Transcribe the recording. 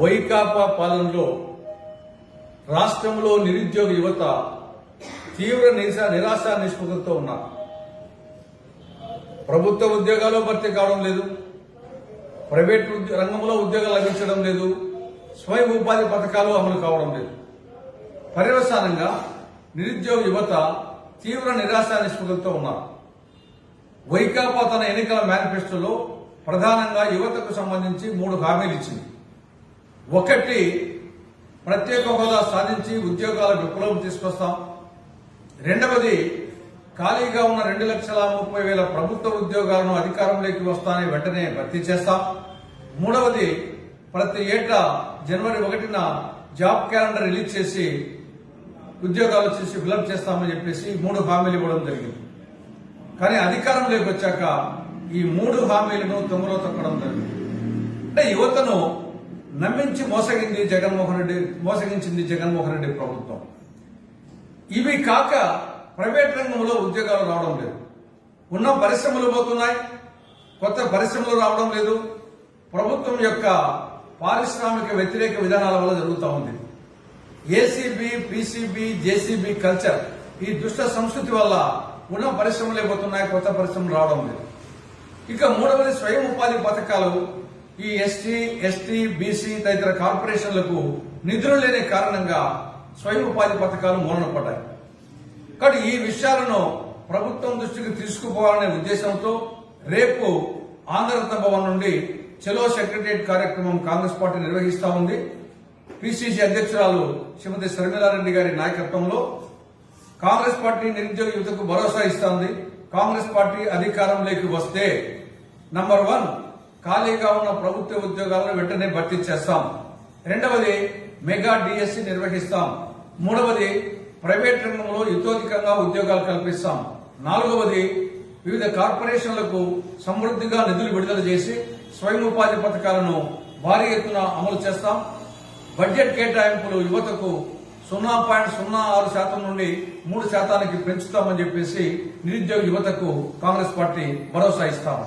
వైకాపా పాలనలో రాష్ట్రంలో నిరుద్యోగ యువత తీవ్ర నిరాశ నిరాశ నిష్పృతతో ఉన్నారు. ప్రభుత్వ ఉద్యోగాలు భర్తీ కావడం లేదు. ప్రైవేట్ రంగంలో ఉద్యోగాలు లభించడం లేదు. స్వయం ఉపాధి పథకాలు అమలు కావడం లేదు. పర్యవసానంగా నిరుద్యోగ యువత తీవ్ర నిరాశ నిష్పృతతో ఉన్నారు. వైకాపా తన ఎన్నికల మేనిఫెస్టోలో ప్రధానంగా యువతకు సంబంధించి మూడు హామీలు ఇచ్చింది. ఒకటి ప్రత్యేక హోదా సాధించి ఉద్యోగాల విప్లవం తీసుకొస్తాం. రెండవది ఖాళీగా ఉన్న రెండు లక్షల ముప్పై వేల ప్రభుత్వ ఉద్యోగాలను అధికారంలోకి వస్తానని వెంటనే భర్తీ చేస్తాం. మూడవది ప్రతి ఏటా జనవరి ఒకటిన జాబ్ క్యాలెండర్ రిలీజ్ చేసి ఉద్యోగాలు చేసి ఫిలప్ చేస్తామని చెప్పేసి మూడు హామీలు ఇవ్వడం జరిగింది. కానీ అధికారంలోకి వచ్చాక ఈ మూడు హామీలను తొంగలో తొక్కడం జరిగింది. అంటే యువతను నమ్మించి మోసగింది జగన్మోహన్ రెడ్డి మోసగించింది జగన్మోహన్ రెడ్డి ప్రభుత్వం. ఇవి కాక ప్రైవేట్ రంగంలో ఉద్యోగాలు రావడం లేదు. ఉన్న పరిశ్రమలు పోతున్నాయి. కొత్త పరిశ్రమలు రావడం లేదు. ప్రభుత్వం యొక్క పారిశ్రామిక వ్యతిరేక విధానాల వల్ల జరుగుతూ ఉంది. ఏసీబీ పీసీబీ జేసీబీ కల్చర్ ఈ దుష్ట సంస్కృతి వల్ల ఉన్న పరిశ్రమలు అయిపోతున్నాయి కొత్త పరిశ్రమలు రావడం లేదు. ఇక మూడవది స్వయం ఉపాధి పథకాలు. ఈ ఎస్టీ ఎస్టీ బీసీ తదితర కార్పొరేషన్లకు నిధులు లేని కారణంగా స్వయం ఉపాధి పథకాలు మూలన పడ్డాయి ఈ విషయాలను ప్రభుత్వం దృష్టికి తీసుకుపోవాలనే ఉద్దేశంతో రేపు ఆంధ్రరత్న భవన్ నుండి చెలో సెక్రటరియట్ కార్యక్రమం కాంగ్రెస్ పార్టీ నిర్వహిస్తా ఉంది. పిసిసి అధ్యక్షురాలు శ్రీమతి శర్మిలారెడ్డి గారి నాయకత్వంలో కాంగ్రెస్ పార్టీ నిరుద్యోగ యువతకు భరోసా ఇస్తోంది కాంగ్రెస్ పార్టీ అధికారంలోకి వస్తే నంబర్ వన్ ఖాళీగా ఉన్న ప్రభుత్వ ఉద్యోగాలను వెంటనే భర్తీ చేస్తాం. రెండవది మెగా డిఎస్సి నిర్వహిస్తాం. మూడవది ప్రైవేట్ రంగంలో యుతోధికంగా ఉద్యోగాలు కల్పిస్తాం. నాలుగవది వివిధ కార్పొరేషన్లకు సమృద్ధిగా నిధులు విడుదల చేసి స్వయం ఉపాధి పథకాలను భారీ ఎత్తున అమలు చేస్తాం. బడ్జెట్ కేటాయింపులు యువతకు సున్నా పాయింట్ సున్నా ఆరు శాతం నుండి మూడు శాతానికి పెంచుతామని చెప్పేసి నిరుద్యోగ యువతకు కాంగ్రెస్ పార్టీ భరోసా ఇస్తాము